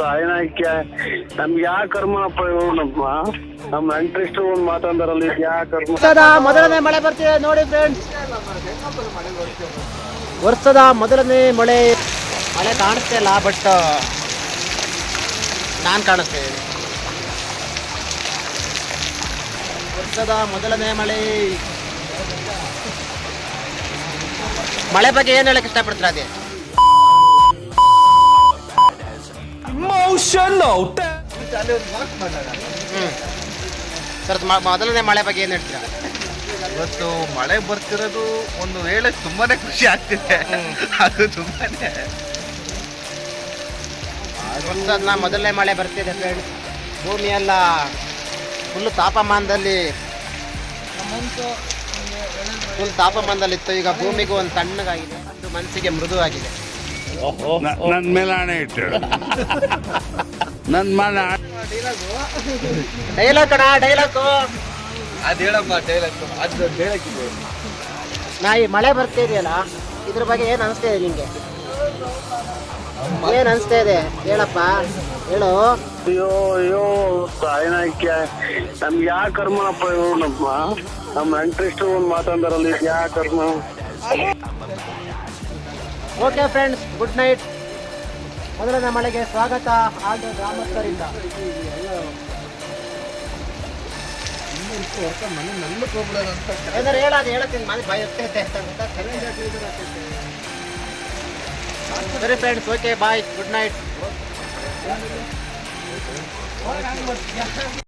ತಾಯಿನಾಯ್ಕೆ ನಮ್ಗೆ ಯಾ ಕರ್ಮಪ್ಪ ನಮ್ಮ ನಮ್ಮ ನೆಂಟ್ರಿಸ್ಟ್ ಒಂದು ಯಾ ಕರ್ಮ? ಮೊದಲನೇ ಮಳೆ ಬರ್ತಿದೆ ನೋಡಿ ಫ್ರೆಂಡ್ಸ್ ವರ್ಷದ ಮೊದಲನೇ ಮಳೆ. ಮಳೆ ಕಾಣಿಸ್ತಾ ಇಲ್ಲ ಬಟ್ ನಾನು ಕಾಣಿಸ್ತಾ ಇದ್ದೀನಿ. ವರ್ಷದ ಮೊದಲನೇ ಮಳೆ. ಮಳೆ ಬಗ್ಗೆ ಏನು ಹೇಳಕ್ಕೆ ಇಷ್ಟಪಡ್ತೀರಾ ಅದೇ? ಹ್ಮ್ ಸರ್ ಮ- ಮೊದಲನೇ ಮಳೆ ಬಗ್ಗೆ ಏನು ಹೇಳ್ತೀರಾ? ಇವತ್ತು ಮಳೆ ಬರ್ತಿರೋದು ಒಂದು ವೇಳೆ ತುಂಬಾನೇ ಖುಷಿ ಆಗ್ತಿದೆ. ಅದು ತುಂಬಾನೇ. ವರ್ಷದ ಮೊದಲನೇ ಮಳೆ ಬರ್ತಿದೆ ಫ್ರೆಂಡ್ಸ್ ಭೂಮಿ ಎಲ್ಲ ಫುಲ್ ತಾಪಮಾನದಲ್ಲಿ ಫುಲ್ ತಾಪಮಾನದಲ್ಲಿತ್ತು. ಈಗ ಭೂಮಿಗೂ ಒಂದು ತಣ್ಣಗಾಗಿದೆ. ಒಂದು ಮನಸ್ಸಿಗೆ ಮೃದುವಾಗಿದೆ. ನನ್ನ ಮೇಲೆ ಹಣೆ ಇಟ್ಟು. ನನ್ನ ಮೇಲೆ ಡೈಲಾಗ್ ಕಣ ಡೈಲಾಗು. ಅದು ಹೇಳಮ್ಮ ಡೈಲಾಗ್. ಅದು ಡೈಲಾಗ್ ಇದೆ ನಾ ಈ ಮಳೆ ಬರ್ತಾ ಇದೆಯಲ್ಲ ಇದ್ರ ಬಗ್ಗೆ ಏನು ಅನಿಸ್ತಾ ಇದೆ ನಿಂಗೆ? ಏನು ಅನಿಸ್ತಾ ಇದೆ? ಹೇಳಪ್ಪ ಹೇಳು. ಅಯ್ಯೋ ಅಯ್ಯೋ ಏನಕ್ಕೆ ನಮ್ಗೆ ಯಾ ಕರ್ಮನಪ್ಪ ಇವ್ರು ನಮ್ಮ ನಮ್ಮ ನೆಂಟ್ರಿಷ್ಟು ಒಂದು ಮಾತಾಡಾರಲ್ಲ ಇದು ಯಾ ಕರ್ಮ? ಓಕೆ ಫ್ರೆಂಡ್ಸ್ ಗುಡ್ ನೈಟ್ ಮೊದಲನೇ ಮಳೆಗೆ ಸ್ವಾಗತ. ಆದ ಗ್ರಾಮಸ್ಥರಿಂದ. ಸರಿ friends okay bye good night